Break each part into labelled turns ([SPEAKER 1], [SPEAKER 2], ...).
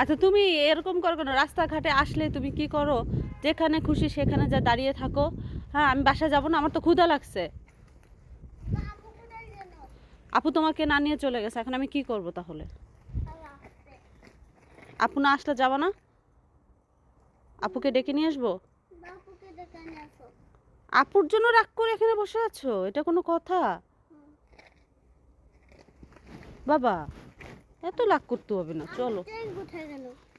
[SPEAKER 1] আচ্ছা তুমি এরকম করো কেন? রাস্তাঘাটে আসলে তুমি কি করো? যেখানে খুশি সেখানে যা দাঁড়িয়ে থাকো। হ্যাঁ আমি বাসায় যাব না, আমার তো ক্ষুধা লাগছে। আপু তোমাকে না নিয়ে চলে গেছে, এখন আমি কি করব তাহলে? আপু না আসলে যাব না? আপুকে ডেকে নিয়ে আসব? আপুর জন্য রাগ করে এখানে বসে আছো, এটা কোনো কথা? বাবা। এত রাগ করতে হবে না চলো।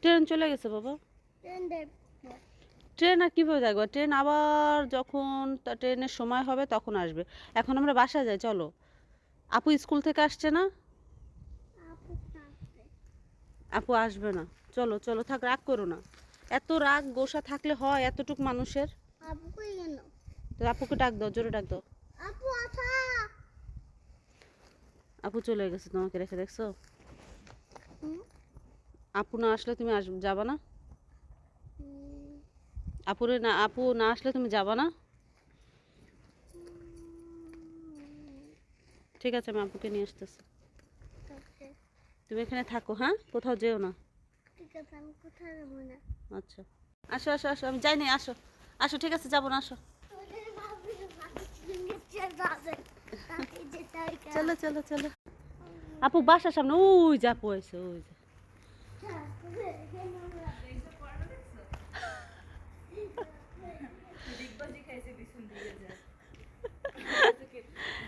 [SPEAKER 1] ট্রেন চলে গেছে বাবা।
[SPEAKER 2] ট্রেন
[SPEAKER 1] আর কীভাবে দেখব ট্রেন আবার যখন ট্রেনের সময় হবে তখন আসবে। এখন আমরা বাসায় যাই চলো। আপু স্কুল থেকে আসছে না?
[SPEAKER 2] আপু আসবে
[SPEAKER 1] না। চলো চলো থাক রাগ করো না। এত রাগ গোসা থাকলে হয় এতটুক মানুষের। আপুকে ডাক দাও জোরে ডাক দাও।
[SPEAKER 2] আপু
[SPEAKER 1] চলে গেছে তোমাকে রেখে দেখছ? আপু না আসলে তুমি আস যাবা না? আপুরে না আপু না আসলে তুমি যাবা না? ঠিক আছে আমি আপুকে নিয়ে আসতেছি। তুমি এখানে থাকো হ্যাঁ? কোথাও যেও না।
[SPEAKER 2] ঠিক আছে আমি কোথায় যাব না।
[SPEAKER 1] আচ্ছা। আসো আসো আসো আমি যাই নি আসো। আসো ঠিক আছে যাব না আসো। চলো চলো চলো। আপু বাসার সামনে ওই যা আপু ওই যা।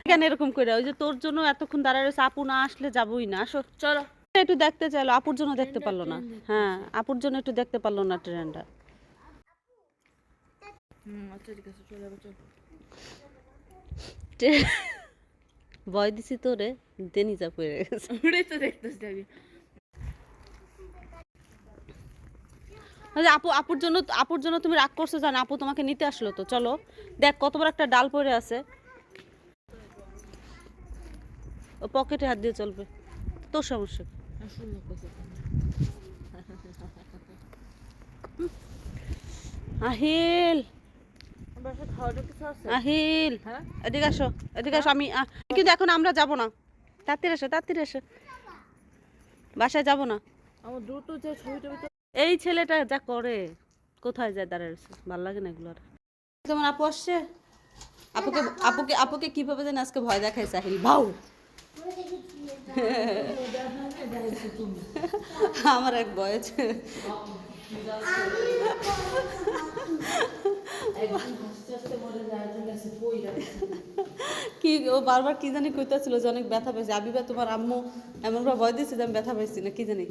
[SPEAKER 1] কেন এরকম করে? ওই যে তোর জন্য এতক্ষণ দাঁড়ায় রয়েছে আপু না আসলে যাবোই না। আসো চলো। একটু দেখতে চাইলো আপুর জন্য দেখতে পারল না। হ্যাঁ আপুর জন্য একটু দেখতে পারল না ট্রেনটা ট্রে- ভয় দিছি তোরে দেনি যা পড়ে গেছে।
[SPEAKER 3] ওটাই তো দেখতেছি আমি।
[SPEAKER 1] ওই আপু আপুর জন্য আপুর জন্য তুমি রাগ করছ জানো আপু তোমাকে নিতে আসলো তো চলো। দেখ কত বড় একটা ডাল পড়ে আছে। ও পকেটে হাত দিয়ে চলবে। তোর সমস্যা আহিল
[SPEAKER 3] বাসা খাওয়াটা কিছু আছে
[SPEAKER 1] আহিল।
[SPEAKER 3] হ্যাঁ?
[SPEAKER 1] এদিকে আসো এদিকে আসো আমি কিন্তু এখন আমরা যাব না। তাড়াতাড়ি এসো তাড়াতাড়ি এসো। বাসায় যাব না। এই ছেলেটা যা করে কোথায় যায় দাঁড়াচ্ছে ভালো লাগে না এগুলো কেমন আপু আসছে আপুকে আপুকে আপুকে কীভাবে যেন আজকে ভয় দেখায় সাহিল ভাউ আমার এক বয়স। কি ও বারবার কি জানি কইতাছিল যে অনেক ব্যথা পাইছে। আবিবা তোমার আম্মু এমনভাবে ভয় দিচ্ছে যে আমি ব্যথা পাইছি না কি জানি।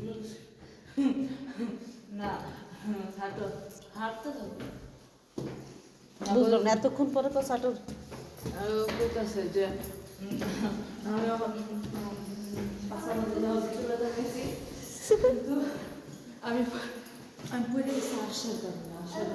[SPEAKER 1] বুঝলাম না এতক্ষণ পরে তো সাটুর
[SPEAKER 3] বলতেছে যে আমার আমি আমি পড়ে গেছি আসার কারণে আসার